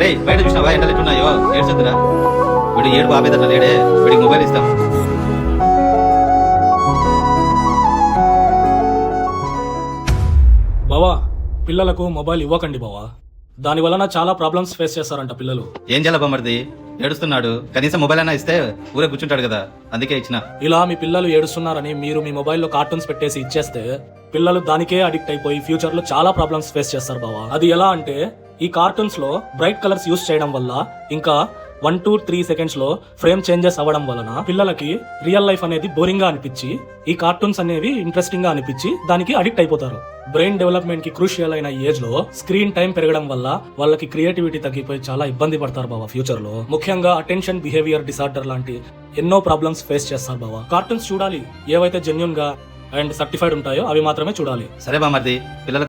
రే బయట చూసినావా ఎండలు ఎట్టున్నాయో ఏడ్చొద్దురా. వీడు ఏడు బాబేదట్లా లేడే. వీడికి మొబైల్ ఇస్తాం. బావా పిల్లలకు మొబైల్ ఇవ్వకండి బావా. దాని వలన చాలా ప్రాబ్లమ్స్ ఫేస్ చేస్తారంట పిల్లలు. ఏం చేయాలి బామ్మర్ది? ఏడుస్తున్నాడు. కనీసం మొబైల్ అయినా ఇస్తే ఊరే కూర్చుంటాడు కదా. అందుకే ఇచ్చిన. ఇలా మీ పిల్లలు ఏడుస్తున్నారని మీరు మీ మొబైల్లో కార్టూన్స్ పెట్టేసి ఇచ్చేస్తే పిల్లలు దానికే అడిక్ట్ అయిపోయి ఫ్యూచర్లో చాలా ప్రాబ్లమ్స్ ఫేస్ చేస్తారు బావా. అది ఎలా అంటే ఈ కార్టూన్స్లో బ్రైట్ కలర్స్ యూస్ చేయడం వల్ల ఇంకా వన్ టూ త్రీ సెకండ్స్లో ఫ్రేమ్ చేంజెస్ అవ్వడం వలన పిల్లలకి రియల్ లైఫ్ అనేది బోరింగ్గా అనిపించి ఈ కార్టూన్స్ అనేవి ఇంట్రెస్టింగ్గా అనిపించి దానికి అడిక్ట్ అయిపోతారు. బ్రెయిన్ డెవలప్మెంట్కి క్రూషియల్ అయిన ఏజ్లో స్క్రీన్ టైం పెరగడం వల్ల వాళ్ళకి క్రియేటివిటీ తగ్గిపోయి చాలా ఇబ్బంది పడతారు బాబా ఫ్యూచర్లో. ముఖ్యంగా అటెన్షన్ బిహేవియర్ డిసార్డర్ లాంటి ఎన్నో ప్రాబ్లమ్స్ ఫేస్ చేస్తారు బాబా కార్టూన్స్ చూడాలి. ఏవైతే జెన్యున్గా అండ్ సర్టిఫైడ్ ఉంటాయో అవి మాత్రమే చూడాలి. సరే బామర్ది పిల్లల